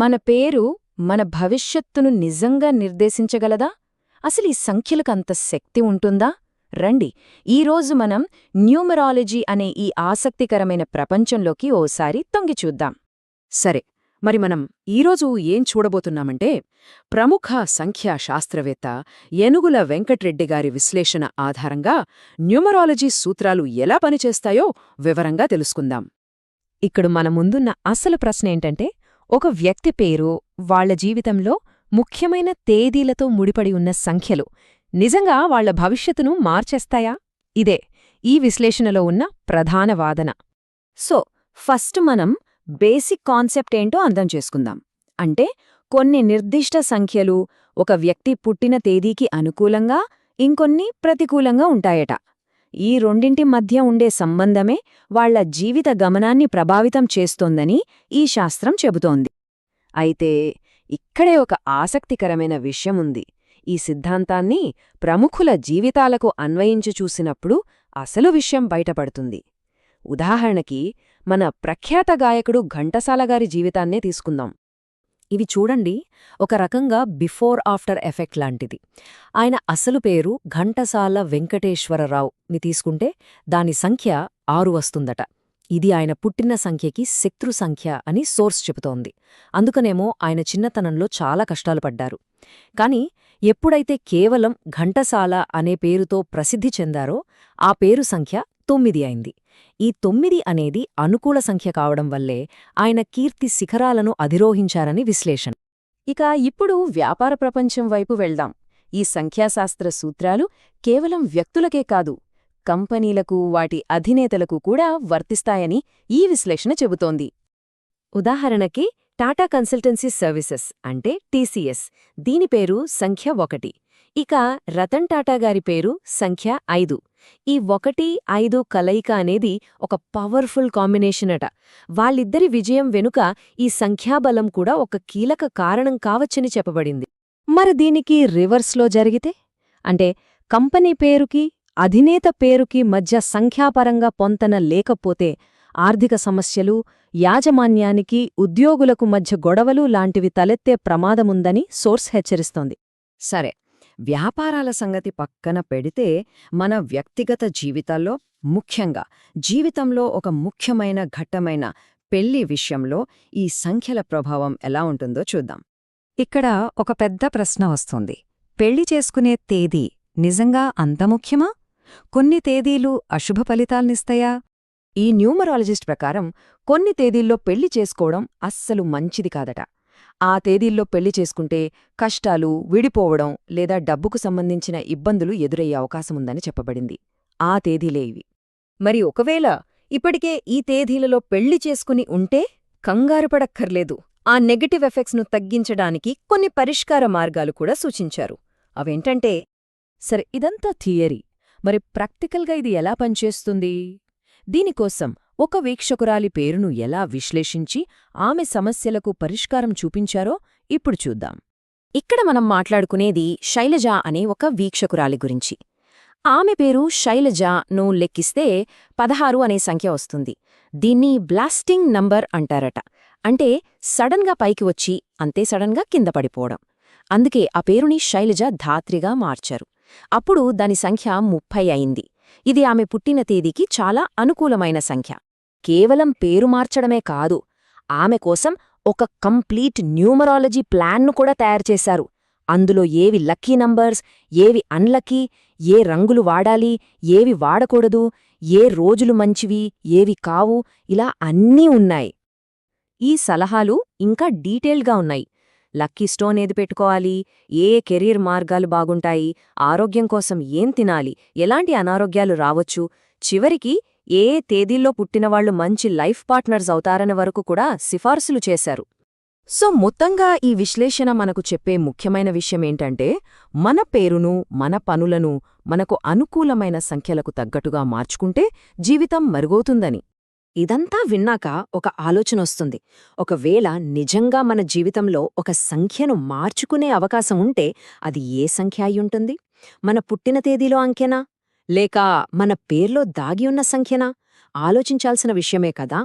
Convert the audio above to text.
మన పేరు మన భవిష్యత్తును నిజంగా నిర్దేశించగలదా? అసలు ఈ సంఖ్యలకంత శక్తి ఉంటుందా? రండి ఈరోజు మనం న్యూమరాలజీ అనే ఈ ఆసక్తికరమైన ప్రపంచంలోకి ఓసారి తొంగిచూద్దాం సరే మరి మనం ఈరోజు ఏం చూడబోతున్నామంటే ప్రముఖ సంఖ్యా శాస్త్రవేత్త ఎనుగుల వెంకట్రెడ్డి గారి విశ్లేషణ ఆధారంగా న్యూమరాలజీ సూత్రాలు ఎలా పనిచేస్తాయో వివరంగా తెలుసుకుందాం. ఇక్కడ మన ముందున్న అసలు ప్రశ్న ఏంటంటే ఒక వ్యక్తి పేరు వాళ్ళ జీవితంలో ముఖ్యమైన తేదీలతో ముడిపడి ఉన్న సంఖ్యలు. నిజంగా వాళ్ళ భవిష్యత్తును మార్చేస్తాయా? ఇదే ఈ విశ్లేషణలో ఉన్న ప్రధాన వాదన. సో ఫస్ట్ మనం బేసిక్ కాన్సెప్ట్ ఏంటో అర్థం చేసుకుందాం. అంటే కొన్ని నిర్దిష్ట సంఖ్యలు ఒక వ్యక్తి పుట్టిన తేదీకి అనుకూలంగా ఇంకొన్ని ప్రతికూలంగా ఉంటాయట. ఈ రెండింటి మధ్య ఉండే సంబంధమే వాళ్ళ జీవిత గమనాన్ని ప్రభావితం చేస్తోందని ఈ శాస్త్రం చెబుతోంది. అయితే ఇక్కడే ఒక ఆసక్తికరమైన విషయముంది ఈ సిద్ధాంతాన్ని ప్రముఖుల జీవితాలకు అన్వయించి చూసినప్పుడు అసలు విషయం బయటపడుతుంది. ఉదాహరణకి మన ప్రఖ్యాత గాయకుడు ఘంటసాలగారి జీవితాన్నే తీసుకుందాం. ఇవి చూడండి ఒక రకంగా బిఫోర్ ఆఫ్టర్ ఎఫెక్ట్ లాంటిది. ఆయన అసలు పేరు ఘంటసాల వెంకటేశ్వరరావు ని తీసుకుంటే దాని సంఖ్య ఆరు వస్తుందట. ఇది ఆయన పుట్టిన సంఖ్యకి శత్రు సంఖ్య అని సోర్స్ చెబుతోంది. అందుకనేమో ఆయన చిన్నతనంలో చాలా కష్టాలు పడ్డారు. కాని ఎప్పుడైతే కేవలం ఘంటసాల అనే పేరుతో ప్రసిద్ధి చెందారో ఆ పేరు సంఖ్య తొమ్మిది అయింది. ఈ తొమ్మిది అనేది అనుకూల సంఖ్య కావడం వల్లే ఆయన కీర్తి శిఖరాలను అధిరోహించారని విశ్లేషణ. ఇక ఇప్పుడు వ్యాపార ప్రపంచం వైపు వెళ్దాం. ఈ సంఖ్యాశాస్త్ర సూత్రాలు కేవలం వ్యక్తులకే కాదు కంపెనీలకు వాటి అధినేతలకు కూడా వర్తిస్తాయని ఈ విశ్లేషణ చెబుతోంది. ఉదాహరణకి టాటా కన్సల్టెన్సీ సర్వీసెస్ అంటే టీసీఎస్. దీని పేరు సంఖ్య ఒకటి. ఇక రతన్ టాటా గారి పేరు సంఖ్య ఐదు. ఈ ఒకటి ఐదు కలయిక అనేది ఒక పవర్ఫుల్ కాంబినేషన్ అట. వాళ్ళిద్దరి విజయం వెనుక ఈ సంఖ్యాబలం కూడా ఒక కీలక కారణం కావచ్చని చెప్పబడింది. మరి దీనికి రివర్స్లో జరిగితే? అంటే కంపెనీ పేరుకి అధినేత పేరుకి మధ్య సంఖ్యాపరంగా పొంతన లేకపోతే ఆర్థిక సమస్యలు యాజమాన్యానికి ఉద్యోగులకు మధ్య గొడవలు లాంటివి తలెత్తే ప్రమాదముందని సోర్స్ హెచ్చరిస్తోంది. సరే. వ్యాపారాల సంగతి పక్కన పెడితే మన వ్యక్తిగత జీవితాల్లో ముఖ్యంగా జీవితంలో ఒక ముఖ్యమైన ఘట్టమైన పెళ్ళి విషయంలో ఈ సంఖ్యల ప్రభావం ఎలా ఉంటుందో చూద్దాం. ఇక్కడ ఒక పెద్ద ప్రశ్న వస్తుంది. పెళ్ళి చేసుకునే తేదీ నిజంగా అంత ముఖ్యమా? కొన్ని తేదీలు అశుభ ఫలితాల్నిస్తాయా? ఈ న్యూమరాలజిస్ట్ ప్రకారం కొన్ని తేదీల్లో పెళ్ళి చేసుకోవడం అస్సలు మంచిది కాదట. ఆ తేదీల్లో పెళ్ళి చేసుకుంటే కష్టాలు విడిపోవడం లేదా డబ్బుకు సంబంధించిన ఇబ్బందులు ఎదురయ్యే అవకాశముందని చెప్పబడింది. ఆ తేదీలే ఇవి. మరి ఒకవేళ ఇప్పటికే ఈ తేదీలలో పెళ్ళి చేసుకుని ఉంటే కంగారుపడక్కర్లేదు ఆ నెగటివ్ ఎఫెక్ట్స్ను తగ్గించడానికి కొన్ని పరిష్కార మార్గాలు కూడా సూచించారు. అవేంటంటే సరే ఇదంతా థియరీ. మరి ప్రాక్టికల్గా ఇది ఎలా పనిచేస్తుంది? దీనికోసం ఒక వీక్షకురాలి పేరును ఎలా విశ్లేషించి ఆమె సమస్యలకు పరిష్కారం చూపించారో ఇప్పుడు చూద్దాం. ఇక్కడ మనం మాట్లాడుకునేది శైలజ అనే ఒక వీక్షకురాలి గురించి. ఆమె పేరు శైలజను లెక్కిస్తే పదహారు అనే సంఖ్య వస్తుంది. దీన్ని బ్లాస్టింగ్ నంబర్ అంటారట. అంటే సడన్గా పైకి వచ్చి అంతే సడన్గా కింద పడిపోవడం. అందుకే ఆ పేరుని శైలజ ధాత్రిగా మార్చారు. అప్పుడు దాని సంఖ్య ముప్పై అయింది. ఇది ఆమె పుట్టిన తేదీకి చాలా అనుకూలమైన సంఖ్య. కేవలం పేరు మార్చడమే కాదు ఆమె కోసం ఒక కంప్లీట్ న్యూమరాలజీ ప్లాన్ను కూడా తయారుచేశారు అందులో ఏవి లక్కీ నంబర్స్ ఏవి అన్లక్కీ ఏ రంగులు వాడాలి ఏవి వాడకూడదు ఏ రోజులు మంచివి ఏవి కావు ఇలా అన్నీ ఉన్నాయి. ఈ సలహాలు ఇంకా డీటెయిల్గా ఉన్నాయి. లక్కీ స్టోన్ ఏది పెట్టుకోవాలి? ఏ కెరీర్ మార్గాలు బాగుంటాయి? ఆరోగ్యం కోసం ఏం తినాలి? ఎలాంటి అనారోగ్యాలు రావచ్చు? చివరికి ఏ తేదీల్లో పుట్టినవాళ్ళు మంచి లైఫ్ పార్ట్నర్స్ అవుతారని వరకు కూడా సిఫార్సులు చేశారు. సో మొత్తంగా ఈ విశ్లేషణ మనకు చెప్పే ముఖ్యమైన విషయమేంటంటే మన పేరును మన పనులను మనకు అనుకూలమైన సంఖ్యలకు తగ్గట్టుగా మార్చుకుంటే జీవితం మరుగవుతుందని. ఇదంతా విన్నాక ఒక ఆలోచనొస్తుంది ఒకవేళ నిజంగా మన జీవితంలో ఒక సంఖ్యను మార్చుకునే అవకాశం ఉంటే అది ఏ సంఖ్య అయ్యుంటుంది మన పుట్టిన తేదీలో అంకెనా? లేక మన పేర్లో దాగి ఉన్న సంఖ్యనా? ఆలోచించాల్సిన విషయమే కదా.